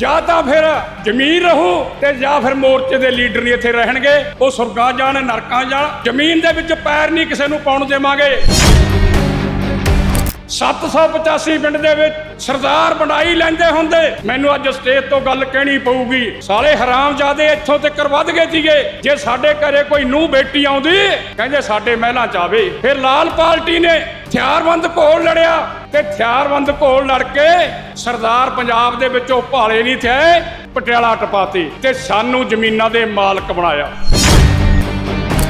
ਜਾਂ ਤਾਂ ਫਿਰ ਜ਼ਮੀਨ ਰਹੂ ਤੇ ਜਾਂ ਫਿਰ ਮੋਰਚੇ ਦੇ ਲੀਡਰ ਨਹੀਂ ਇੱਥੇ ਰਹਿਣਗੇ। ਉਹ ਸੁਰਗਾਂ ਜਾਣ, ਨਰਕਾਂ ਜਾਣ। ਜ਼ਮੀਨ ਦੇ ਵਿੱਚ ਪੈਰ ਨਹੀਂ ਕਿਸੇ ਨੂੰ ਪਾਉਣ ਦੇਵਾਂਗੇ। 785 ਪਿੰਡ ਦੇ ਵਿੱਚ ਸਰਦਾਰ ਬਣਾਈ ਲੈਂਦੇ ਹੁੰਦੇ। ਮੈਨੂੰ ਅੱਜ ਸਟੇਜ ਤੋਂ ਗੱਲ ਕਹਿਣੀ ਪਊਗੀ। ਸਾਲੇ ਹਰਾਮਜ਼ਾਦੇ ਇੱਥੋਂ ਤੱਕ ਵੱਧ ਗਏ ਸੀਗੇ। ਜੇ ਸਾਡੇ ਘਰੇ ਕੋਈ ਨੂੰ ਬੇਟੀ ਆਉਂਦੀ, ਕਹਿੰਦੇ ਸਾਡੇ ਮਹਿਲਾਂ ਚ ਆਵੇ। ਫਿਰ ਲਾਲ ਪਾਰਟੀ ਨੇ ਹਥਿਆਰਬੰਦ ਘੋਲ ਲੜਿਆ ਤੇ ਹਥਿਆਰਬੰਦ ਘੋਲ ਲੜ ਕੇ ਸਰਦਾਰ ਪੰਜਾਬ ਦੇ ਵਿੱਚੋਂ ਭਾਲੇ ਨਹੀਂ ਥੇ, ਪਟਿਆਲਾ ਟਪਾਤੀ ਤੇ ਸਾਨੂੰ ਜ਼ਮੀਨਾਂ ਦੇ ਮਾਲਕ ਬਣਾਇਆ।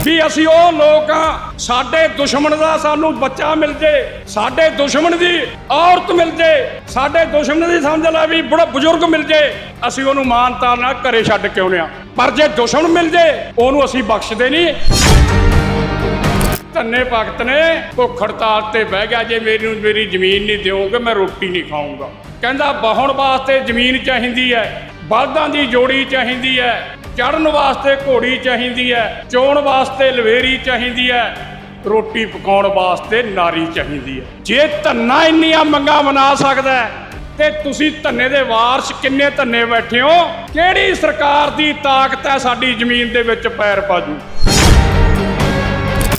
ਵੀ ਅਸੀਂ ਉਹ ਲੋਕ ਆ, ਸਾਡੇ ਦੁਸ਼ਮਣ ਦਾ ਸਾਨੂੰ ਬੱਚਾ ਮਿਲ ਜੇ, ਸਾਡੇ ਦੁਸ਼ਮਣ ਦੀ ਔਰਤ ਮਿਲ ਜੇ, ਸਾਡੇ ਦੁਸ਼ਮਣ ਦੀ ਸਮਝ ਲੈ ਵੀ ਬੜਾ ਬਜ਼ੁਰਗ ਮਿਲ ਜੇ, ਅਸੀਂ ਉਹਨੂੰ ਮਾਨਤਾ ਨਾਲ ਘਰੇ ਛੱਡ ਕੇ ਆਉਂਦੇ ਆ ਪਰ ਜੇ ਦੁਸ਼ਮਣ ਮਿਲ ਜੇ, ਉਹਨੂੰ ਅਸੀਂ ਬਖਸ਼ਦੇ ਨਹੀਂ। ਧੰਨੇ ਭਗਤ ਨੇ ਭੁੱਖ ਹੜਤਾਲ ਤੇ ਬਹਿ ਗਿਆ ਜੇ ਮੇਰੀ ਨੂੰ ਮੇਰੀ ਜ਼ਮੀਨ ਨਹੀਂ ਦਿਓਗੇ ਮੈਂ ਰੋਟੀ ਨਹੀਂ ਖਾਊਂਗਾ। ਕਹਿੰਦਾ ਬਾਹਣ ਵਾਸਤੇ ਜ਼ਮੀਨ ਚਾਹੀਦੀ ਹੈ ਬਲਦਾਂ ਦੀ ਜੋੜੀ ਚਾਹੀਦੀ ਹੈ ਚੜਨ ਵਾਸਤੇ ਘੋੜੀ ਚਾਹੀਦੀ ਹੈ ਚੋਣ ਵਾਸਤੇ ਲਵੇਰੀ ਚਾਹੀਦੀ ਹੈ ਰੋਟੀ ਪਕਾਉਣ ਵਾਸਤੇ ਨਾਰੀ ਚਾਹੀਦੀ ਹੈ ਜੇ ਧੰਨਾ ਇੰਨੀਆਂ ਮੰਗਾਂ ਮਨਾ ਸਕਦਾ ਹੈ, ਤੇ ਤੁਸੀਂ ਧੰਨੇ ਦੇ ਵਾਰਸ ਕਿੰਨੇ ਧੰਨੇ ਬੈਠੇ ਹੋ? ਕਿਹੜੀ ਸਰਕਾਰ ਦੀ ਤਾਕਤ ਹੈ ਸਾਡੀ ਜ਼ਮੀਨ ਦੇ ਵਿੱਚ ਪੈਰ ਪਾਜੂ?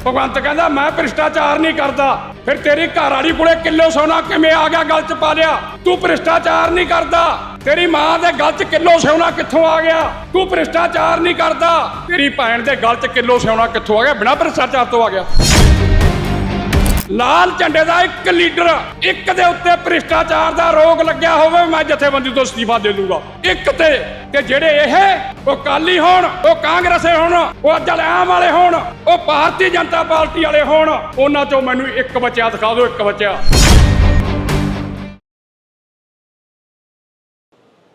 ਭਗਵੰਤ ਕਹਿੰਦਾ, ਮੈਂ ਭ੍ਰਿਸ਼ਟਾਚਾਰ ਨਹੀਂ ਕਰਦਾ। ਫਿਰ ਤੇਰੀ ਘਰ ਵਾਲੀ ਕੋਲੇ ਕਿਲੋ ਸੋਨਾ ਕਿਵੇਂ ਆ ਗਿਆ ਗਲ 'ਚ ਪਾ ਲਿਆ? ਤੂੰ ਭ੍ਰਿਸ਼ਟਾਚਾਰ ਨਹੀਂ ਕਰਦਾ। ਤੇਰੀ ਮਾਂ ਦੇ ਗਲ 'ਚ ਕਿਲੋ ਸੋਨਾ ਕਿੱਥੋਂ ਆ ਗਿਆ? ਤੂੰ ਭ੍ਰਿਸ਼ਟਾਚਾਰ ਨਹੀਂ ਕਰਦਾ। ਤੇਰੀ ਭੈਣ ਦੇ ਗਲ 'ਚ ਕਿਲੋ ਸੋਨਾ ਕਿੱਥੋਂ ਆ ਗਿਆ? ਬਿਨਾਂ ਭ੍ਰਿਸ਼ਟਾਚਾਰ ਤੋਂ ਆ ਗਿਆ। ਲਾਲ ਝੰਡੇ ਦਾ ਇੱਕ ਲੀਡਰ, ਇੱਕ ਦੇ ਉੱਤੇ ਭ੍ਰਿਸ਼ਟਾਚਾਰ ਦਾ ਰੋਗ ਲੱਗਿਆ ਹੋਵੇ, ਮੈਂ ਜਥੇਬੰਦੀ ਤੋਂ ਅਸਤੀਫਾ ਦੇ ਦੂੰਗਾ। ਇੱਕ ਤੇ ਤੇ ਜਿਹੜੇ ਇਹ, ਉਹ ਕਾਲੀ ਹੋਣ, ਉਹ ਕਾਂਗਰਸੇ ਹੋਣ, ਉਹ ਅੱਜ ਵਾਲੇ ਹੋਣ, ਉਹ ਭਾਰਤੀ ਜਨਤਾ ਪਾਰਟੀ ਵਾਲੇ ਹੋਣ, ਉਹਨਾਂ ਚੋਂ ਮੈਨੂੰ ਇੱਕ ਬੱਚਾ ਦਿਖਾ ਦਿਓ, ਇੱਕ ਬੱਚਾ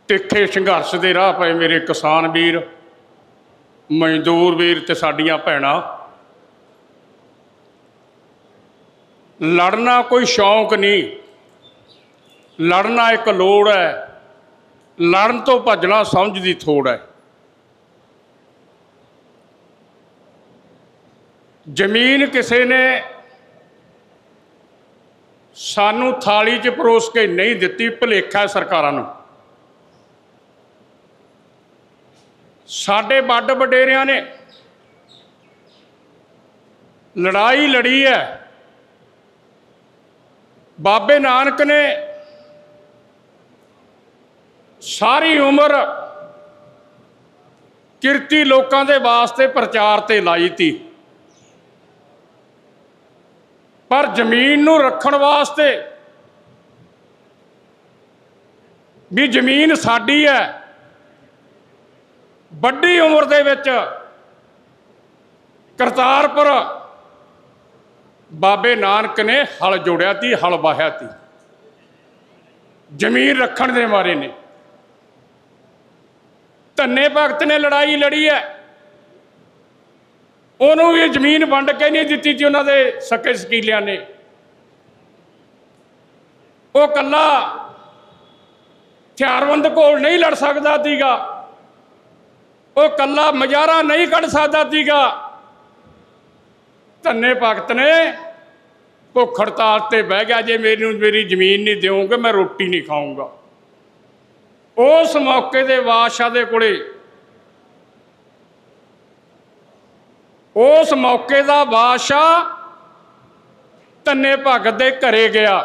ਤਿੱਖੇ ਸੰਘਰਸ਼ ਦੇ ਰਾਹ ਪਏ ਮੇਰੇ ਕਿਸਾਨ ਵੀਰ, ਮਜ਼ਦੂਰ ਵੀਰ ਤੇ ਸਾਡੀਆਂ ਭੈਣਾਂ। ਲੜਨਾ ਕੋਈ ਸ਼ੌਂਕ ਨਹੀਂ। ਲੜਨਾ ਇੱਕ ਲੋੜ ਹੈ। ਲੜਨ ਤੋਂ ਭੱਜਣਾ ਸਮਝ ਦੀ ਥੋੜ ਹੈ। ਜ਼ਮੀਨ ਕਿਸੇ ਨੇ ਸਾਨੂੰ ਥਾਲੀ 'ਚ ਪਰੋਸ ਕੇ ਨਹੀਂ ਦਿੱਤੀ, ਭੁਲੇਖਾ ਸਰਕਾਰਾਂ ਨੂੰ। ਸਾਡੇ ਵੱਡ ਵਡੇਰਿਆਂ ਨੇ ਲੜਾਈ ਲੜੀ ਹੈ। ਬਾਬੇ ਨਾਨਕ ਨੇ ਸਾਰੀ ਉਮਰ ਕਿਰਤੀ ਲੋਕਾਂ ਦੇ ਵਾਸਤੇ ਪ੍ਰਚਾਰ ਤੇ ਲਾਈ ਤੀ। ਪਰ ਜ਼ਮੀਨ ਨੂੰ ਰੱਖਣ ਵਾਸਤੇ ਵੀ ਜ਼ਮੀਨ ਸਾਡੀ ਹੈ, ਵੱਡੀ ਉਮਰ ਦੇ ਵਿੱਚ ਕਰਤਾਰਪੁਰ ਬਾਬੇ ਨਾਨਕ ਨੇ ਹਲ ਜੋੜਿਆ ਤੀ, ਹਲ ਵਾਹਿਆ ਤੀ। ਜ਼ਮੀਨ ਰੱਖਣ ਦੇ ਮਾਰੇ ਨੇ। ਧੰਨੇ ਭਗਤ ਨੇ ਲੜਾਈ ਲੜੀ ਹੈ ਉਹਨੂੰ ਵੀ ਜ਼ਮੀਨ ਵੰਡ ਕੇ ਨਹੀਂ ਦਿੱਤੀ ਸੀ ਉਹਨਾਂ ਦੇ ਸਕੇ ਸਕੀਲਿਆਂ ਨੇ। ਉਹ ਕੱਲਾ ਹਥਿਆਰਬੰਦ ਕੋਲ ਨਹੀਂ ਲੜ ਸਕਦਾ ਸੀਗਾ। ਉਹ ਕੱਲਾ ਮਜ਼ਾਰਾ ਨਹੀਂ ਕੱਢ ਸਕਦਾ ਸੀਗਾ। ਧੰਨੇ ਭਗਤ ਨੇ ਭੁੱਖ ਹੜਤਾਲ ਤੇ ਬਹਿ ਗਿਆ, ਜੇ ਮੇਰੀ ਮੇਰੀ ਜ਼ਮੀਨ ਨਹੀਂ ਦਿਓਗੇ, ਮੈਂ ਰੋਟੀ ਨਹੀਂ ਖਾਊਂਗਾ। ਉਸ ਮੌਕੇ ਦੇ ਬਾਦਸ਼ਾਹ ਦੇ ਕੋਲੇ, ਉਸ ਮੌਕੇ ਦਾ ਬਾਦਸ਼ਾਹ ਧੰਨੇ ਭਗਤ ਦੇ ਘਰੇ ਗਿਆ।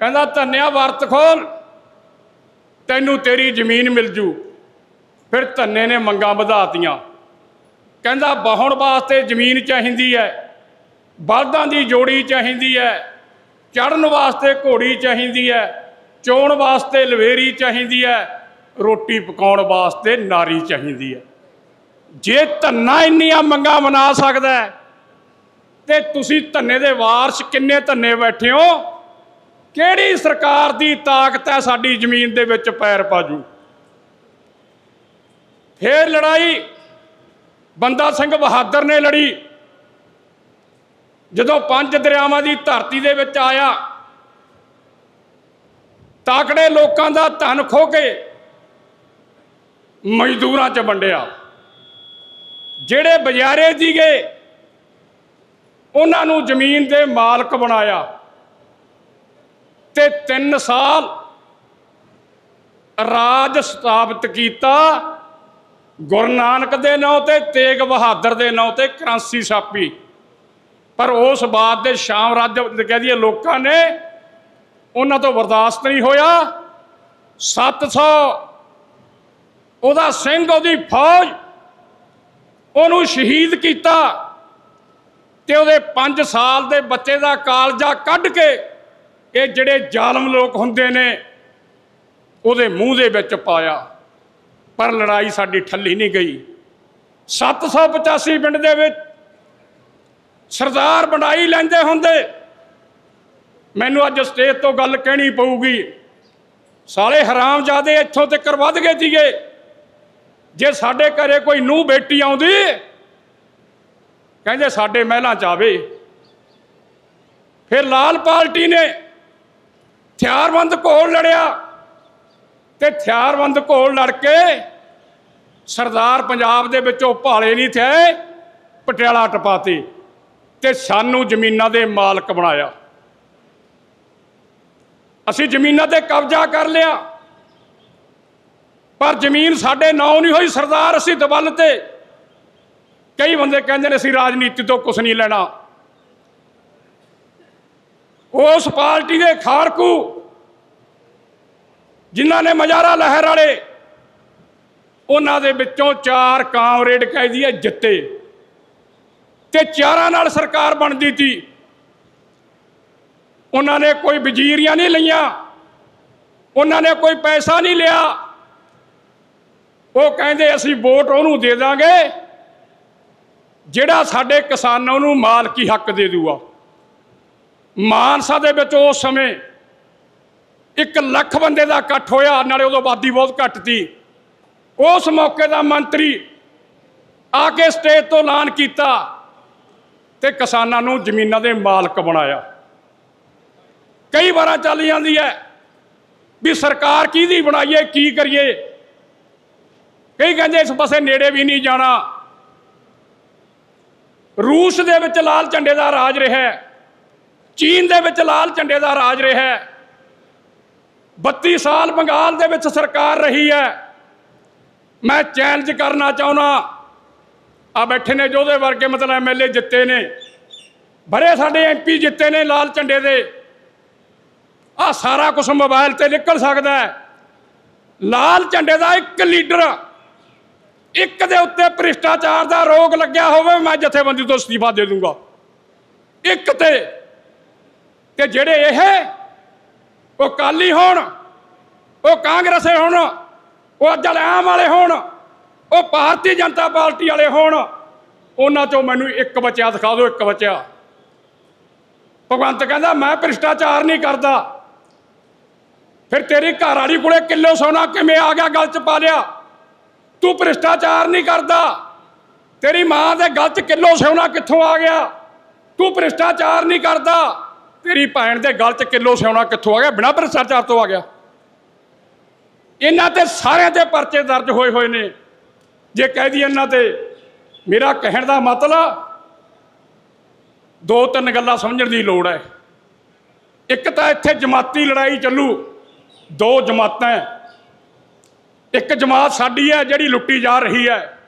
ਕਹਿੰਦਾ, ਧੰਨਿਆ ਵਰਤ ਖੋਲ, ਤੈਨੂੰ ਤੇਰੀ ਜ਼ਮੀਨ ਮਿਲ ਜੂ। ਫਿਰ ਧੰਨੇ ਨੇ ਮੰਗਾਂ ਵਧਾਤੀਆਂ। ਕਹਿੰਦਾ ਬਹੁਣ ਵਾਸਤੇ ਜ਼ਮੀਨ ਚਾਹੀਦੀ ਹੈ। ਬਲਦਾਂ ਦੀ ਜੋੜੀ ਚਾਹੀਦੀ ਹੈ ਚੜਨ ਵਾਸਤੇ ਘੋੜੀ ਚਾਹੀਦੀ ਹੈ ਚੋਣ ਵਾਸਤੇ ਲਵੇਰੀ ਚਾਹੀਦੀ ਹੈ ਰੋਟੀ ਪਕਾਉਣ ਵਾਸਤੇ ਨਾਰੀ ਚਾਹੀਦੀ ਹੈ ਜੇ ਧੰਨਾ ਇੰਨੀਆਂ ਮੰਗਾਂ ਮਨਾ ਸਕਦਾ ਹੈ, ਤੇ ਤੁਸੀਂ ਧੰਨੇ ਦੇ ਵਾਰਸ ਕਿੰਨੇ ਧੰਨੇ ਬੈਠੇ ਹੋ? ਕਿਹੜੀ ਸਰਕਾਰ ਦੀ ਤਾਕਤ ਹੈ ਸਾਡੀ ਜ਼ਮੀਨ ਦੇ ਵਿੱਚ ਪੈਰ ਪਾਜੂ? ਫੇਰ ਲੜਾਈ ਬੰਦਾ ਸਿੰਘ ਬਹਾਦਰ ਨੇ ਲੜੀ। ਜਦੋਂ ਪੰਜ ਦਰਿਆਵਾਂ ਦੀ ਧਰਤੀ ਦੇ ਵਿੱਚ ਆਇਆ, ਤਾਕੜੇ ਲੋਕਾਂ ਦਾ ਧਨ ਖੋ ਕੇ ਮਜ਼ਦੂਰਾਂ 'ਚ ਵੰਡਿਆ। ਜਿਹੜੇ ਬਜ਼ਾਰੇ ਸੀਗੇ ਉਹਨਾਂ ਨੂੰ ਜ਼ਮੀਨ ਦੇ ਮਾਲਕ ਬਣਾਇਆ। ਤੇ 3 ਸਾਲ ਰਾਜ ਸਥਾਪਿਤ ਕੀਤਾ, ਗੁਰੂ ਨਾਨਕ ਦੇ ਨਾਂ ਤੇ ਤੇਗ ਬਹਾਦਰ ਦੇ ਨਾਂ ਤੇ ਕ੍ਰਾਂਸੀ ਛਾਪੀ। ਪਰ ਉਸ ਬਾਤ ਦੇ ਸ਼ਾਮ ਰਾਜ ਕਹਿ ਦਈਏ ਲੋਕਾਂ ਨੇ ਉਹਨਾਂ ਤੋਂ ਬਰਦਾਸ਼ਤ ਨਹੀਂ ਹੋਇਆ। 700 ਉਹਦਾ ਸਿੰਘ, ਉਹਦੀ ਫੌਜ, ਉਹਨੂੰ ਸ਼ਹੀਦ ਕੀਤਾ ਤੇ ਉਹਦੇ 5 ਸਾਲ ਦੇ ਬੱਚੇ ਦਾ ਕਾਲਜਾ ਕੱਢ ਕੇ ਇਹ ਜਿਹੜੇ ਜ਼ਾਲਮ ਲੋਕ ਹੁੰਦੇ ਨੇ, ਉਹਦੇ ਮੂੰਹ ਦੇ ਵਿੱਚ ਪਾਇਆ। ਪਰ ਲੜਾਈ ਸਾਡੀ ਠੱਲੀ ਨਹੀਂ ਗਈ। 785 ਪਿੰਡ ਦੇ ਵਿੱਚ ਸਰਦਾਰ ਬਣਾਈ ਲੈਂਦੇ ਹੁੰਦੇ। ਮੈਨੂੰ ਅੱਜ ਸਟੇਜ ਤੋਂ ਗੱਲ ਕਹਿਣੀ ਪਊਗੀ। ਸਾਲੇ ਹਰਾਮਜ਼ਾਦੇ ਇੱਥੋਂ ਤੱਕ ਵੱਧ ਗਏ ਸੀਗੇ। ਜੇ ਸਾਡੇ ਘਰੇ ਕੋਈ ਨੂੰਹ ਬੇਟੀ ਆਉਂਦੀ, ਕਹਿੰਦੇ ਸਾਡੇ ਮਹਿਲਾਂ ਚ ਆਵੇ। ਫਿਰ ਲਾਲ ਪਾਰਟੀ ਨੇ ਹਥਿਆਰਬੰਦ ਘੋਲ ਲੜਿਆ ਤੇ ਹਥਿਆਰਬੰਦ ਘੋਲ ਲੜ ਕੇ ਸਰਦਾਰ ਪੰਜਾਬ ਦੇ ਵਿੱਚੋਂ ਭਾਲੇ ਨਹੀਂ ਥੇ, ਪਟਿਆਲਾ ਟਪਾਤੀ। ਤੇ ਸਾਨੂੰ ਜ਼ਮੀਨਾਂ ਦੇ ਮਾਲਕ ਬਣਾਇਆ। ਅਸੀਂ ਜ਼ਮੀਨਾਂ ਤੇ ਕਬਜ਼ਾ ਕਰ ਲਿਆ। ਪਰ ਜ਼ਮੀਨ ਸਾਡੇ ਨਾਂ ਨਹੀਂ ਹੋਈ, ਸਰਦਾਰ ਅਸੀਂ ਦਬਲ ਤੇ। ਕਈ ਬੰਦੇ ਕਹਿੰਦੇ ਨੇ, ਅਸੀਂ ਰਾਜਨੀਤੀ ਤੋਂ ਕੁਝ ਨਹੀਂ ਲੈਣਾ। ਉਸ ਪਾਰਟੀ ਦੇ ਖਾਰਕੂ, ਜਿਨ੍ਹਾਂ ਨੇ ਮਜਾਰਾ ਲਹਿਰ ਵਾਲੇ, ਉਹਨਾਂ ਦੇ ਵਿੱਚੋਂ ਚਾਰ ਕਾਮਰੇਡ ਕਹਿ ਦਈਏ ਜਿੱਤੇ। ਤੇ ਚਾਰਾਂ ਨਾਲ ਸਰਕਾਰ ਬਣਦੀ ਸੀ। ਉਹਨਾਂ ਨੇ ਕੋਈ ਵਜ਼ੀਰੀਆਂ ਨਹੀਂ ਲਈਆਂ। ਉਹਨਾਂ ਨੇ ਕੋਈ ਪੈਸਾ ਨਹੀਂ ਲਿਆ। ਉਹ ਕਹਿੰਦੇ, ਅਸੀਂ ਵੋਟ ਉਹਨੂੰ ਦੇ ਦਾਂਗੇ, ਜਿਹੜਾ ਸਾਡੇ ਕਿਸਾਨਾਂ ਨੂੰ ਮਾਲਕੀ ਹੱਕ ਦੇ ਦੂਗਾ। ਮਾਨਸਾ ਦੇ ਵਿੱਚ ਉਸ ਸਮੇਂ ਇੱਕ ਲੱਖ ਬੰਦੇ ਦਾ ਇਕੱਠ ਹੋਇਆ, ਨਾਲੇ ਉਦੋਂ ਆਬਾਦੀ ਬਹੁਤ ਘੱਟ ਸੀ। ਉਸ ਮੌਕੇ ਦਾ ਮੰਤਰੀ ਆ ਕੇ ਸਟੇਜ ਤੋਂ ਐਲਾਨ ਕੀਤਾ। ਤੇ ਕਿਸਾਨਾਂ ਨੂੰ ਜ਼ਮੀਨਾਂ ਦੇ ਮਾਲਕ ਬਣਾਇਆ। ਕਈ ਵਾਰਾਂ ਚੱਲ ਜਾਂਦੀ ਹੈ ਵੀ ਸਰਕਾਰ ਕਿਹਦੀ ਬਣਾਈਏ, ਕੀ ਕਰੀਏ? ਕਈ ਕਹਿੰਦੇ ਇਸ ਪਾਸੇ ਨੇੜੇ ਵੀ ਨਹੀਂ ਜਾਣਾ। ਰੂਸ ਦੇ ਵਿੱਚ ਲਾਲ ਝੰਡੇ ਦਾ ਰਾਜ ਰਿਹਾ ਚੀਨ ਦੇ ਵਿੱਚ ਲਾਲ ਝੰਡੇ ਦਾ ਰਾਜ ਰਿਹਾ ਹੈ। 32 ਸਾਲ ਬੰਗਾਲ ਦੇ ਵਿੱਚ ਸਰਕਾਰ ਰਹੀ ਹੈ। ਮੈਂ ਚੈਲੰਜ ਕਰਨਾ ਚਾਹੁੰਦਾ। ਆ ਬੈਠੇ ਨੇ ਜੋਦੇ ਵਰਗੇ, ਮਤਲਬ ਐਮਐਲਏ ਜਿੱਤੇ ਨੇ। ਬੜੇ ਸਾਡੇ ਐਮਪੀ ਜਿੱਤੇ ਨੇ ਲਾਲ ਝੰਡੇ ਦੇ। ਆ ਸਾਰਾ ਕੁਝ ਮੋਬਾਈਲ ਤੇ ਨਿਕਲ ਸਕਦਾ ਹੈ। ਲਾਲ ਝੰਡੇ ਦਾ ਇੱਕ ਲੀਡਰ, ਇੱਕ ਦੇ ਉੱਤੇ ਭ੍ਰਿਸ਼ਟਾਚਾਰ ਦਾ ਰੋਗ ਲੱਗਿਆ ਹੋਵੇ, ਮੈਂ ਜਥੇਬੰਦੀ ਤੋਂ ਅਸਤੀਫਾ ਦੇ ਦੂੰਗਾ। ਇੱਕ ਤੇ ਤੇ ਜਿਹੜੇ ਇਹ ਉਹ ਕਾਲੀ ਹੋਣ, ਉਹ ਕਾਂਗਰਸੇ ਹੋਣ, ਉਹ ਅੱਜ ਵਾਲੇ ਆਮ ਵਾਲੇ ਹੋਣ। ਉਹ ਭਾਰਤੀ ਜਨਤਾ ਪਾਰਟੀ ਵਾਲੇ ਹੋਣ, ਉਹਨਾਂ ਚੋਂ ਮੈਨੂੰ ਇੱਕ ਬੱਚਾ ਦਿਖਾ ਦਿਓ, ਇੱਕ ਬੱਚਾ ਭਗਵੰਤ ਕਹਿੰਦਾ, ਮੈਂ ਭ੍ਰਿਸ਼ਟਾਚਾਰ ਨਹੀਂ ਕਰਦਾ। ਫਿਰ ਤੇਰੀ ਘਰ ਵਾਲੀ ਕੋਲੇ ਕਿਲੋ ਸੋਨਾ ਕਿਵੇਂ ਆ ਗਿਆ ਗਲ ਚ ਪਾ ਲਿਆ? ਤੂੰ ਭ੍ਰਿਸ਼ਟਾਚਾਰ ਨਹੀਂ ਕਰਦਾ। ਤੇਰੀ ਮਾਂ ਦੇ ਗਲ 'ਚ ਕਿਲੋ ਸੋਨਾ ਕਿੱਥੋਂ ਆ ਗਿਆ? ਤੂੰ ਭ੍ਰਿਸ਼ਟਾਚਾਰ ਨਹੀਂ ਕਰਦਾ। ਤੇਰੀ ਭੈਣ ਦੇ ਗਲ 'ਚ ਕਿਲੋ ਸੋਨਾ ਕਿੱਥੋਂ ਆ ਗਿਆ? ਬਿਨਾਂ ਭ੍ਰਿਸ਼ਟਾਚਾਰ ਤੋਂ ਆ ਗਿਆ। ਇਹਨਾਂ ਤੇ ਸਾਰਿਆਂ ਤੇ ਪਰਚੇ ਦਰਜ ਹੋਏ ਹੋਏ ਨੇ। ਜੇ ਕਹਿ ਦੀ ਇਹਨਾਂ ਤੇ, ਮੇਰਾ ਕਹਿਣ ਦਾ ਮਤਲਬ ਦੋ ਤਿੰਨ ਗੱਲਾਂ ਸਮਝਣ ਦੀ ਲੋੜ ਹੈ। ਇੱਕ ਤਾਂ ਇੱਥੇ ਜਮਾਤੀ ਲੜਾਈ ਚੱਲੂ, ਦੋ ਜਮਾਤਾਂ ਇੱਕ ਜਮਾਤ ਸਾਡੀ ਹੈ ਜਿਹੜੀ ਲੁੱਟੀ ਜਾ ਰਹੀ ਹੈ।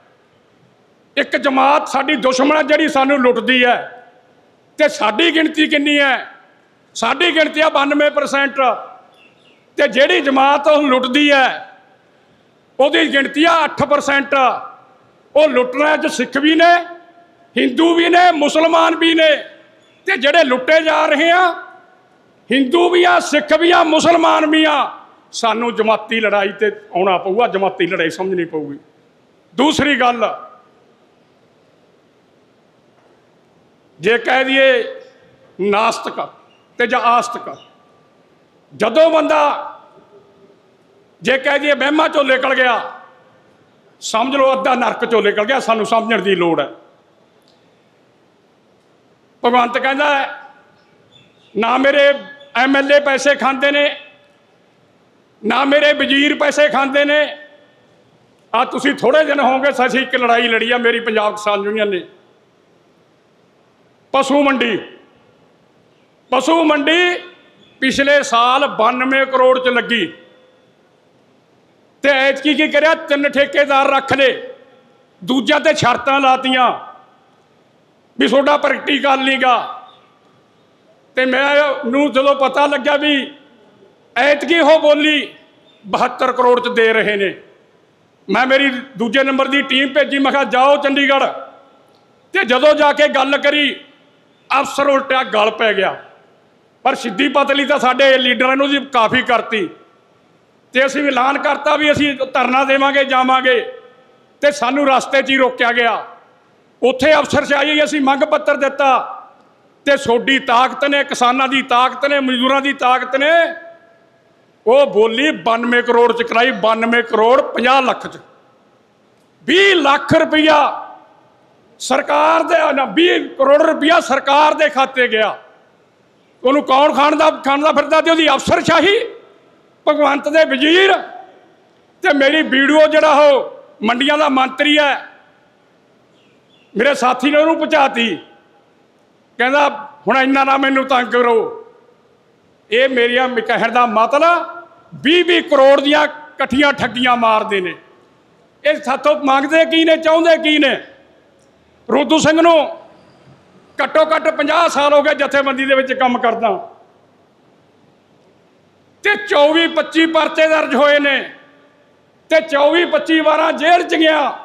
ਇੱਕ ਜਮਾਤ ਸਾਡੀ ਦੁਸ਼ਮਣ ਹੈ ਜਿਹੜੀ ਸਾਨੂੰ ਲੁੱਟਦੀ ਹੈ। ਤੇ ਸਾਡੀ ਗਿਣਤੀ ਕਿੰਨੀ ਹੈ? ਸਾਡੀ ਗਿਣਤੀ ਆ 92% ਤੇ ਜਿਹੜੀ ਜਮਾਤ ਉਹ ਲੁੱਟਦੀ ਹੈ ਉਹਦੀ ਗਿਣਤੀ ਆ 8% ਉਹ ਲੁੱਟਣਾ ਚ ਸਿੱਖ ਵੀ ਨੇ, ਹਿੰਦੂ ਵੀ ਨੇ, ਮੁਸਲਮਾਨ ਵੀ ਨੇ। ਤੇ ਜਿਹੜੇ ਲੁੱਟੇ ਜਾ ਰਹੇ ਆ, ਹਿੰਦੂ ਵੀ ਆ, ਸਿੱਖ ਵੀ ਆ, ਮੁਸਲਮਾਨ ਵੀ ਆ, ਸਾਨੂੰ ਜਮਾਤੀ ਲੜਾਈ ਤੇ ਆਉਣਾ ਪਊਗਾ, ਜਮਾਤੀ ਲੜਾਈ ਸਮਝਣੀ ਪਊਗੀ। ਦੂਸਰੀ ਗੱਲ, ਜੇ ਕਹਿ ਦਈਏ ਨਾਸਤਕ ਤੇ ਜਾਂ ਆਸਤਕ, ਜਦੋਂ ਬੰਦਾ ਜੇ ਕਹਿ ਦਈਏ ਵਹਿਮਾਂ ਚੋਂ ਨਿਕਲ ਗਿਆ, ਸਮਝ ਲਓ ਅੱਧਾ ਨਰਕ ਚੋਂ ਨਿਕਲ ਗਿਆ, ਸਾਨੂੰ ਸਮਝਣ ਦੀ ਲੋੜ ਹੈ। ਭਗਵੰਤ ਕਹਿੰਦਾ ਨਾ ਮੇਰੇ ਐਮਐਲਏ ਪੈਸੇ ਖਾਂਦੇ ਨੇ, ਨਾ ਮੇਰੇ ਵਜ਼ੀਰ ਪੈਸੇ ਖਾਂਦੇ ਨੇ। ਆ ਤੁਸੀਂ ਥੋੜੇ ਦਿਨ ਹੋਗੇ ਅਸੀਂ ਇੱਕ ਲੜਾਈ ਲੜੀ ਆ, ਮੇਰੀ ਪੰਜਾਬ ਕਿਸਾਨ ਯੂਨੀਅਨ ਨੇ। ਪਸ਼ੂ ਮੰਡੀ ਪਸ਼ੂ ਮੰਡੀ ਪਿਛਲੇ ਸਾਲ 92 ਕਰੋੜ ਚ ਲੱਗੀ। ਐਤਕੀ ਕੀ ਕਰਿਆ? ਤਿੰਨ ਠੇਕੇਦਾਰ ਰੱਖ ਲਏ। ਦੂਜਿਆਂ ਤੇ ਸ਼ਰਤਾਂ ਲਾਤੀਆਂ ਵੀ ਤੁਹਾਡਾ ਪ੍ਰੈਕਟੀਕਲ ਨਹੀਂਗਾ ਤੇ ਮੈਂ ਨੂੰ ਜਦੋਂ ਪਤਾ ਲੱਗਿਆ ਵੀ ਐਤਕੀ ਉਹ ਬੋਲੀ 72 ਕਰੋੜ ਚ ਦੇ ਰਹੇ ਨੇ। ਮੈਂ ਮੇਰੀ ਦੂਜੇ ਨੰਬਰ ਦੀ ਟੀਮ ਭੇਜੀ, ਮੈਂ ਕਿਹਾ, ਜਾਓ ਚੰਡੀਗੜ੍ਹ। ਤੇ ਜਦੋਂ ਜਾ ਕੇ ਗੱਲ ਕਰੀ, ਅਫਸਰ ਉਲਟਿਆ ਗਲ ਪੈ ਗਿਆ। ਪਰ ਸਿੱਧੀ ਪਤਲੀ ਤਾਂ ਸਾਡੇ ਲੀਡਰਾਂ ਨੂੰ ਜੀ ਕਾਫੀ ਕਰਤੀ। ਤੇ ਅਸੀਂ ਐਲਾਨ ਕਰਤਾ ਵੀ ਅਸੀਂ ਧਰਨਾ ਦੇਵਾਂਗੇ, ਜਾਵਾਂਗੇ। ਤੇ ਸਾਨੂੰ ਰਸਤੇ 'ਚ ਹੀ ਰੋਕਿਆ ਗਿਆ। ਉੱਥੇ ਅਫਸਰ ਚਾਹੀਏ ਅਸੀਂ ਮੰਗ ਪੱਤਰ ਦਿੱਤਾ। ਤੇ ਸੋਡੀ ਤਾਕਤ ਨੇ, ਕਿਸਾਨਾਂ ਦੀ ਤਾਕਤ ਨੇ, ਮਜ਼ਦੂਰਾਂ ਦੀ ਤਾਕਤ ਨੇ, ਉਹ ਬੋਲੀ 92 ਕਰੋੜ ਚ ਕਰਾਈ 92 ਕਰੋੜ 50 ਲੱਖ ਚ। 20 ਲੱਖ ਰੁਪਈਆ ਸਰਕਾਰ ਦੇ, ਨਾ 20 ਕਰੋੜ ਰੁਪਈਆ ਸਰਕਾਰ ਦੇ ਖਾਤੇ ਗਿਆ। ਉਹਨੂੰ ਕੌਣ ਖਾਣ ਦਾ ਖਾਣ ਦਾ ਫਿਰਦਾ ਤੇ ਉਹਦੀ ਅਫਸਰਸ਼ਾਹੀ ਭਗਵੰਤ ਦੇ ਵਜ਼ੀਰ। ਤੇ ਮੇਰੀ ਵੀਡੀਓ ਜਿਹੜਾ ਉਹ ਮੰਡੀਆਂ ਦਾ ਮੰਤਰੀ ਹੈ, ਮੇਰੇ ਸਾਥੀ ਨੇ ਉਹਨੂੰ ਪਹੁੰਚਾਤੀ। ਕਹਿੰਦਾ, ਹੁਣ ਇੰਨਾ ਨਾ ਮੈਨੂੰ ਤੰਗ ਕਰੋ। ਇਹ ਮੇਰੀਆਂ ਕਹਿਣ ਦਾ ਮਤਲਬ 20-20 ਕਰੋੜ ਦੀਆਂ ਇਕੱਠੀਆਂ ਠੱਗੀਆਂ ਮਾਰਦੇ ਨੇ। ਇਹ ਸਾਥੋਂ ਮੰਗਦੇ ਕੀ ਨੇ, ਚਾਹੁੰਦੇ ਕੀ ਨੇ? ਰੋਦੂ ਸਿੰਘ ਨੂੰ ਘੱਟੋ ਘੱਟ 50 ਸਾਲ ਹੋ ਗਏ ਜਥੇਬੰਦੀ ਦੇ ਵਿੱਚ ਕੰਮ ਕਰਦਾ। ਤੇ 24 25 ਪਰਚੇ ਦਰਜ ਹੋਏ ਨੇ ਤੇ 24 25 ਵਾਰਾਂ ਜੇਲ੍ਹ ਚ ਗਿਆ।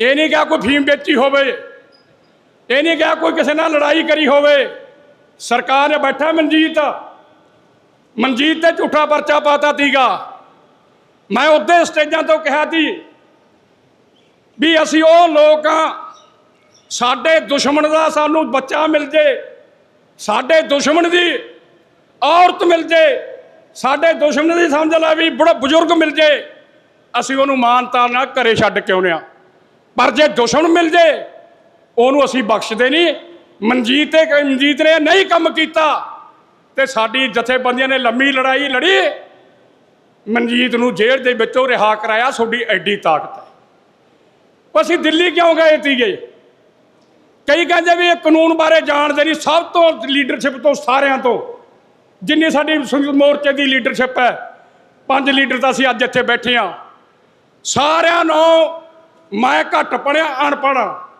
ਇਹ ਨਹੀਂ ਕਿਹਾ ਕੋਈ ਫੀਮ ਵੇਚੀ ਹੋਵੇ। ਇਹ ਨਹੀਂ ਕਿਹਾ ਕੋਈ ਕਿਸੇ ਨਾਲ ਲੜਾਈ ਕਰੀ ਹੋਵੇ। ਸਰਕਾਰ ਨੇ ਬੈਠਾ ਮਨਜੀਤ। ਮਨਜੀਤ ਤੇ ਝੂਠਾ ਪਰਚਾ ਪਾਤਾ ਤੀਗਾ। ਮੈਂ ਉਹਦੇ ਸਟੇਜਾਂ ਤੋਂ ਕਿਹਾ ਸੀ ਵੀ ਅਸੀਂ ਉਹ ਲੋਕ ਆ ਸਾਡੇ ਦੁਸ਼ਮਣ ਦਾ ਸਾਨੂੰ ਬੱਚਾ ਮਿਲ ਜੇ, ਸਾਡੇ ਦੁਸ਼ਮਣ ਦੀ ਔਰਤ ਮਿਲ ਜੇ। ਸਾਡੇ ਦੁਸ਼ਮਣ ਦੀ ਸਮਝ ਲੈ ਵੀ ਬੜਾ ਬਜ਼ੁਰਗ ਮਿਲ ਜੇ, ਅਸੀਂ ਉਹਨੂੰ ਮਾਨਤਾ ਨਾਲ ਘਰੇ ਛੱਡ ਕੇ ਆਉਂਦੇ ਆ ਪਰ ਜੇ ਦੁਸ਼ਮਣ ਮਿਲ ਜੇ, ਉਹਨੂੰ ਅਸੀਂ ਬਖਸ਼ਦੇ ਨਹੀਂ। ਮਨਜੀਤ ਤੇ ਮਨਜੀਤ ਨੇ ਨਹੀਂ ਕੰਮ ਕੀਤਾ ਤੇ ਸਾਡੀ ਜਥੇਬੰਦੀਆਂ ਨੇ ਲੰਮੀ ਲੜਾਈ ਲੜੀ। ਮਨਜੀਤ ਨੂੰ ਜੇਲ੍ਹ ਦੇ ਵਿੱਚੋਂ ਰਿਹਾ ਕਰਾਇਆ ਤੁਹਾਡੀ ਐਡੀ ਤਾਕਤ ਹੈ। ਅਸੀਂ ਦਿੱਲੀ ਕਿਉਂ ਗਏ ਸੀਗੇ? ਕਈ ਕਹਿੰਦੇ ਵੀ ਇਹ ਕਾਨੂੰਨ ਬਾਰੇ ਜਾਣਦੇ ਨਹੀਂ, ਸਭ ਤੋਂ ਲੀਡਰਸ਼ਿਪ ਤੋਂ ਸਾਰਿਆਂ ਤੋਂ। ਜਿੰਨੀ ਸਾਡੀ ਸੰਯੁਕਤ ਮੋਰਚੇ ਦੀ ਲੀਡਰਸ਼ਿਪ ਹੈ, ਪੰਜ ਲੀਡਰ ਤਾਂ ਅਸੀਂ ਅੱਜ ਇੱਥੇ ਬੈਠੇ ਆ ਸਾਰਿਆਂ ਨੂੰ ਮੈਂ ਘੱਟ ਪੜਿਆ ਅਨਪੜ੍ਹ ਹਾਂ।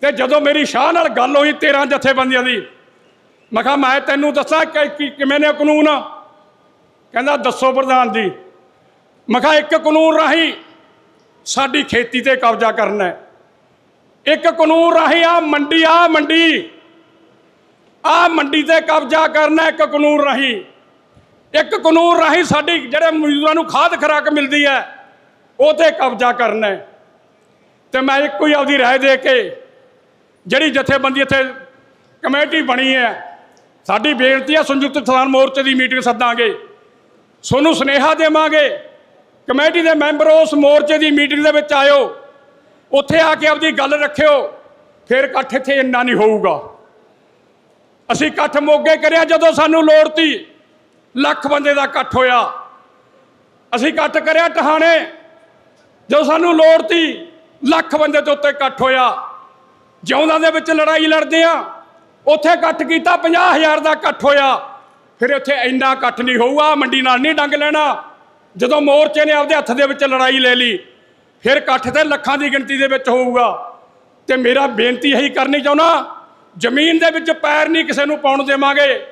ਤੇ ਜਦੋਂ ਮੇਰੀ ਸ਼ਾਹ ਨਾਲ ਗੱਲ ਹੋਈ 13 ਜਥੇਬੰਦੀਆਂ ਦੀ, ਮੈਂ ਕਿਹਾ, ਮੈਂ ਤੈਨੂੰ ਦੱਸਾਂ ਕਿ ਕਿ- ਕਿਵੇਂ ਨੇ ਕਾਨੂੰਨ? ਕਹਿੰਦਾ, ਦੱਸੋ ਪ੍ਰਧਾਨ ਜੀ। ਮੈਂ ਕਿਹਾ, ਇੱਕ ਕਾਨੂੰਨ ਰਾਹੀਂ ਸਾਡੀ ਖੇਤੀ ਤੇ ਕਬਜ਼ਾ ਕਰਨਾ ਹੈ। ਇੱਕ ਕਾਨੂੰਨ ਰਾਹੀਂ ਆ ਮੰਡੀ ਆ ਮੰਡੀ। ਆ ਮੰਡੀ ਤੇ ਕਬਜ਼ਾ ਕਰਨਾ ਇੱਕ ਕਾਨੂੰਨ ਰਾਹੀਂ। ਇੱਕ ਕਾਨੂੰਨ ਰਾਹੀਂ ਸਾਡੀ ਜਿਹੜੇ ਮਜ਼ਦੂਰਾਂ ਨੂੰ ਖਾਦ ਖਰਾਕ ਮਿਲਦੀ ਹੈ ਉਹ ਤੇ ਕਬਜ਼ਾ ਕਰਨਾ ਹੈ। ਤੇ ਮੈਂ ਇੱਕੋ ਹੀ ਆਪਦੀ ਰਾਏ ਦੇ ਕੇ ਜਿਹੜੀ ਜਥੇਬੰਦੀ ਇੱਥੇ ਕਮੇਟੀ ਬਣੀ ਹੈ, ਸਾਡੀ ਬੇਨਤੀ ਹੈ ਸੰਯੁਕਤ ਕਿਸਾਨ ਮੋਰਚੇ ਦੀ ਮੀਟਿੰਗ ਸੱਦਾਂਗੇ। ਸੋਨੂੰ ਸੁਨੇਹਾ ਦੇਵਾਂਗੇ, ਕਮੇਟੀ ਦੇ ਮੈਂਬਰ ਉਸ ਮੋਰਚੇ ਦੀ ਮੀਟਿੰਗ ਦੇ ਵਿੱਚ ਆਇਓ, ਉੱਥੇ ਆ ਕੇ ਆਪਦੀ ਗੱਲ ਰੱਖਿਓ, ਫਿਰ ਇਕੱਠ ਇੱਥੇ ਇੰਨਾ ਨਹੀਂ ਹੋਊਗਾ। ਅਸੀਂ ਇਕੱਠ ਮੋਗੇ ਕਰਿਆ ਜਦੋਂ ਸਾਨੂੰ ਲੋੜ ਤੀ। ਲੱਖ ਬੰਦੇ ਦਾ ਇਕੱਠ ਹੋਇਆ। ਅਸੀਂ ਇਕੱਠ ਕਰਿਆ ਟਹਾਣੇ। ਜਦੋਂ ਸਾਨੂੰ ਲੋੜ ਤੀ, ਲੱਖ ਬੰਦੇ ਦੇ ਉੱਤੇ ਇਕੱਠ ਹੋਇਆ। ਜਿਉਂਦਾਂ ਦੇ ਵਿੱਚ ਲੜਾਈ ਲੜਦੇ ਆ। ਉੱਥੇ ਇਕੱਠ ਕੀਤਾ 50000 ਦਾ ਇਕੱਠ ਹੋਇਆ। ਫਿਰ ਉੱਥੇ ਇੰਨਾ ਇਕੱਠ ਨਹੀਂ ਹੋਊਗਾ, ਮੰਡੀ ਨਾਲ ਨਹੀਂ ਡੰਗ ਲੈਣਾ। ਜਦੋਂ ਮੋਰਚੇ ਨੇ ਆਪਦੇ ਹੱਥ ਦੇ ਵਿੱਚ ਲੜਾਈ ਲੈ ਲਈ, ਫਿਰ ਇਕੱਠ ਤੇ ਲੱਖਾਂ ਦੀ ਗਿਣਤੀ ਦੇ ਵਿੱਚ ਹੋਊਗਾ। ਤੇ ਮੇਰਾ ਬੇਨਤੀ ਇਹੀ ਕਰਨੀ ਚਾਹੁੰਦਾ ਜ਼ਮੀਨ ਦੇ ਵਿੱਚ ਪੈਰ ਨਹੀਂ ਕਿਸੇ ਨੂੰ ਪਾਉਣ ਦੇਵਾਂਗੇ,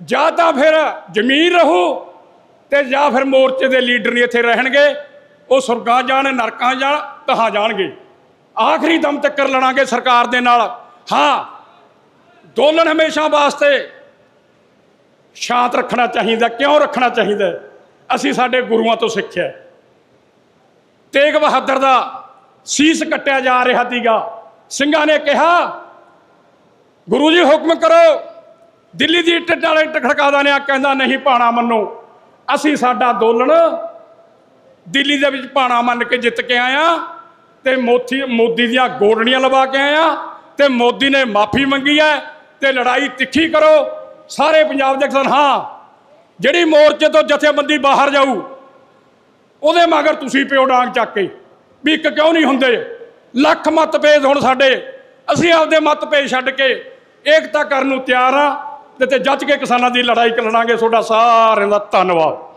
ਜਾਂ ਤਾਂ ਫਿਰ ਜ਼ਮੀਨ ਰਹੂ ਤੇ ਜਾਂ ਫਿਰ ਮੋਰਚੇ ਦੇ ਲੀਡਰ ਨਹੀਂ ਇੱਥੇ ਰਹਿਣਗੇ, ਉਹ ਸੁਰਗਾਂ ਜਾਣ, ਨਰਕਾਂ ਜਾਣ, ਤਹਾਂ ਜਾਣਗੇ। ਆਖਰੀ ਦਮ ਤੱਕ ਲੜਾਂਗੇ ਸਰਕਾਰ ਦੇ ਨਾਲ। ਹਾਂ ਦੋਲਨ ਹਮੇਸ਼ਾ ਵਾਸਤੇ ਸ਼ਾਂਤ ਰੱਖਣਾ ਚਾਹੀਦਾ, ਕਿਉਂ ਰੱਖਣਾ ਚਾਹੀਦਾ? ਅਸੀਂ ਸਾਡੇ ਗੁਰੂਆਂ ਤੋਂ ਸਿੱਖਿਆ। ਤੇਗ ਬਹਾਦਰ ਦਾ ਸੀਸ ਕੱਟਿਆ ਜਾ ਰਿਹਾ ਸੀਗਾ। ਸਿੰਘਾਂ ਨੇ ਕਿਹਾ ਗੁਰੂ ਜੀ ਹੁਕਮ ਕਰੋ, ਦਿੱਲੀ ਦੀ ਇੱਟ ਵਾਲੇ ਇੱਟ ਖੜਕਾ ਦਾਨੇ ਕਹਿੰਦਾ ਨਹੀਂ ਪਾਣਾ ਮੰਨੋ। ਅਸੀਂ ਸਾਡਾ ਅੰਦੋਲਨ ਦਿੱਲੀ ਦੇ ਵਿੱਚ ਪਾਣਾ ਮੰਨ ਕੇ ਜਿੱਤ ਕੇ ਆਇਆ ਤੇ ਮੋਥੀ ਮੋਦੀ ਦੀਆਂ ਗੋਡਣੀਆਂ ਲਵਾ ਕੇ ਆਇਆ ਤੇ ਮੋਦੀ ਨੇ ਮਾਫੀ ਮੰਗੀ ਹੈ ਤੇ ਲੜਾਈ ਤਿੱਖੀ ਕਰੋ। ਸਾਰੇ ਪੰਜਾਬ ਦੇ ਕਿਸਾਨ, ਹਾਂ, ਜਿਹੜੀ ਮੋਰਚੇ ਤੋਂ ਜਥੇਬੰਦੀ ਬਾਹਰ ਜਾਊ, ਉਹਦੇ ਮਗਰ ਤੁਸੀਂ ਪਿਓ ਡਾਂਗ ਚੱਕ ਕੇ ਵੀ ਇੱਕ ਕਿਉਂ ਨਹੀਂ ਹੁੰਦੇ? ਲੱਖ ਮਤਭੇਦ ਹੁਣ ਸਾਡੇ। ਅਸੀਂ ਆਪਦੇ ਮਤਭੇਦ ਛੱਡ ਕੇ ਏਕਤਾ ਕਰਨ ਨੂੰ ਤਿਆਰ ਆ ਤੇ ਤੇ ਜੱਜ ਕੇ ਕਿਸਾਨਾਂ ਦੀ ਲੜਾਈ ਲੜਾਂਗੇ। ਤੁਹਾਡਾ ਸਾਰਿਆਂ ਦਾ ਧੰਨਵਾਦ।